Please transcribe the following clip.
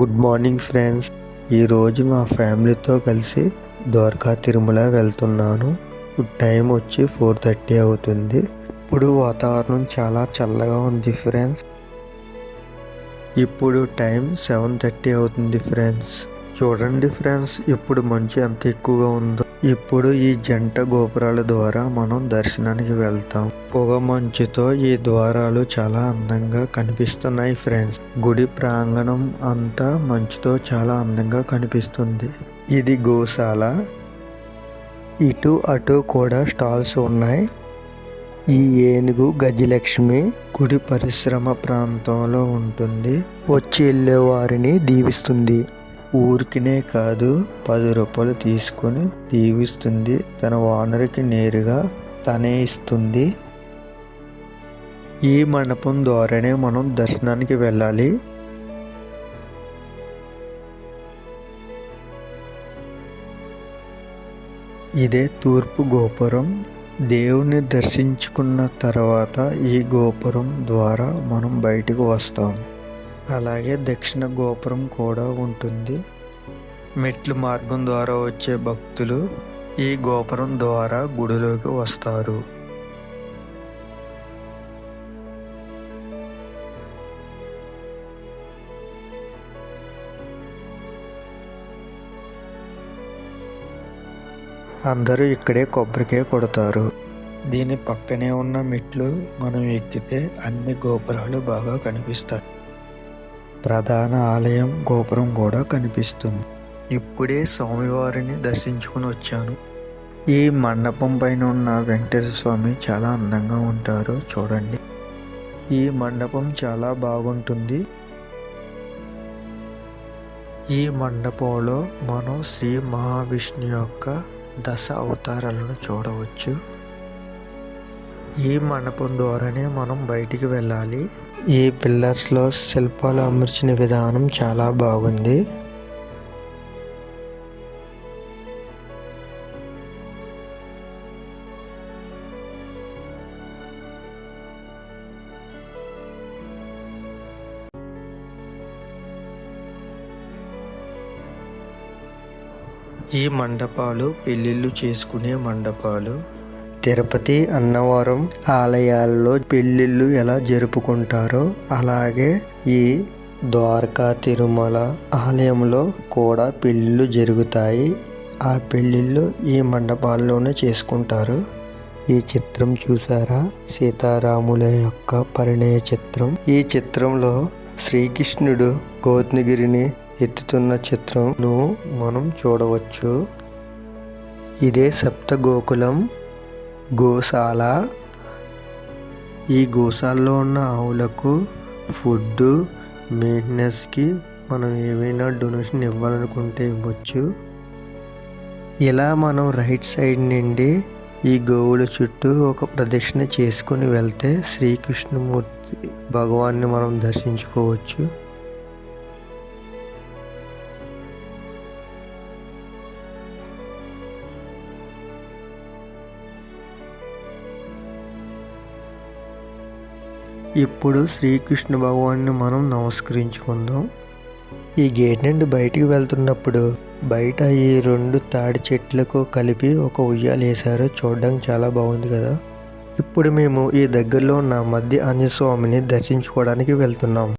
Good morning friends ఈరోజు మా ఫ్యామిలీతో కలిసి ద్వారకా తిరుమల వెళ్తున్నాను. ఇప్పుడు టైం వచ్చి ఫోర్ థర్టీ అవుతుంది. ఇప్పుడు వాతావరణం చాలా చల్లగా ఉంది ఫ్రెండ్స్ ఇప్పుడు టైం సెవెన్ థర్టీ అవుతుంది ఫ్రెండ్స్ చూడండి ఫ్రెండ్స్ ఇప్పుడు మంచు ఎంత ఎక్కువగా ఉందో. ఇప్పుడు ఈ జంట గోపురాల ద్వారా మనం దర్శనానికి వెళ్తాం. పొగ మంచుతో ఈ ద్వారాలు చాలా అందంగా కనిపిస్తున్నాయి ఫ్రెండ్స్. గుడి ప్రాంగణం అంతా మంచుతో చాలా అందంగా కనిపిస్తుంది. ఇది గోశాల. ఇటు అటు కూడా స్టాల్స్ ఉన్నాయి. ఈ ఏనుగు గజలక్ష్మి గుడి పరిశ్రమ ప్రాంతంలో ఉంటుంది. వచ్చి వెళ్ళే వారిని దీవిస్తుంది. ఊరికినే కాదు పది రూపాయలు తీసుకొని దీవిస్తుంది తన ఓనర్కి నేరుగా తనే ఇస్తుంది. ఈ మండపం ద్వారానే మనం దర్శనానికి వెళ్ళాలి. ఇదే తూర్పు గోపురం. దేవుని దర్శించుకున్న తర్వాత ఈ గోపురం ద్వారా మనం బయటకు వస్తాం. అలాగే దక్షిణ గోపురం కూడా ఉంటుంది. మెట్లు మార్గం ద్వారా వచ్చే భక్తులు ఈ గోపురం ద్వారా గుడిలోకి వస్తారు. అందరూ ఇక్కడే కొబ్బరికాయ కొడతారు. దీని పక్కనే ఉన్న మెట్లు మనం ఎక్కితే అన్ని గోపురాలు బాగా కనిపిస్తాయి. ప్రధాన ఆలయం గోపురం కూడా కనిపిస్తుంది. ఇప్పుడే స్వామివారిని దర్శించుకుని వచ్చాను. ఈ మండపం పైన ఉన్న వెంకటేశ్వర స్వామి చాలా అందంగా ఉంటారు చూడండి. ఈ మండపం చాలా బాగుంటుంది. ఈ మండపంలో మనం శ్రీ మహావిష్ణు యొక్క దశ అవతారాలను చూడవచ్చు. ఈ మండపం ద్వారానే మనం బయటికి వెళ్ళాలి. ఈ పిల్లర్స్లో శిల్పాలు అమర్చిన విధానం చాలా బాగుంది. ఈ మండపాలు పెళ్ళిళ్ళు చేసుకునే మండపాలు. తిరుపతి అన్నవరం ఆలయాల్లో పెళ్ళిళ్ళు ఎలా జరుపుకుంటారో అలాగే ఈ ద్వారకా తిరుమల ఆలయంలో కూడా పెళ్ళిళ్ళు జరుగుతాయి. ఆ పెళ్ళిళ్ళు ఈ మండపాల్లోనే చేసుకుంటారు. ఈ చిత్రం చూసారా? సీతారాముల యొక్క పరిణయ చిత్రం. ఈ చిత్రంలో శ్రీకృష్ణుడు గోత్నగిరిని ఎత్తుతున్న చిత్రంను మనం చూడవచ్చు. ఇదే సప్త గోకులం గోశాల. ఈ గోశాలలో ఉన్న ఆవులకు ఫుడ్డు మెయింటెనెన్స్కి మనం ఏవైనా డొనేషన్ ఇవ్వాలనుకుంటే ఇవ్వచ్చు. ఇలా మనం రైట్ సైడ్ నుండి ఈ గోవుల చుట్టూ ఒక ప్రదక్షిణ చేసుకుని వెళ్తే శ్రీకృష్ణమూర్తి భగవాన్ని మనం దర్శించుకోవచ్చు. ఇప్పుడు శ్రీకృష్ణ భగవాన్ని మనం నమస్కరించుకుందాం. ఈ గేట్ నుండి బయటికి వెళ్తున్నప్పుడు బయట ఈ రెండు తాడి చెట్లకు కలిపి ఒక ఉయ్యాలు వేశారు. చూడడానికి చాలా బాగుంది కదా. ఇప్పుడు మేము ఈ దగ్గరలో ఉన్న మధ్య ఆంజనేయ స్వామిని దర్శించుకోవడానికి వెళ్తున్నాం.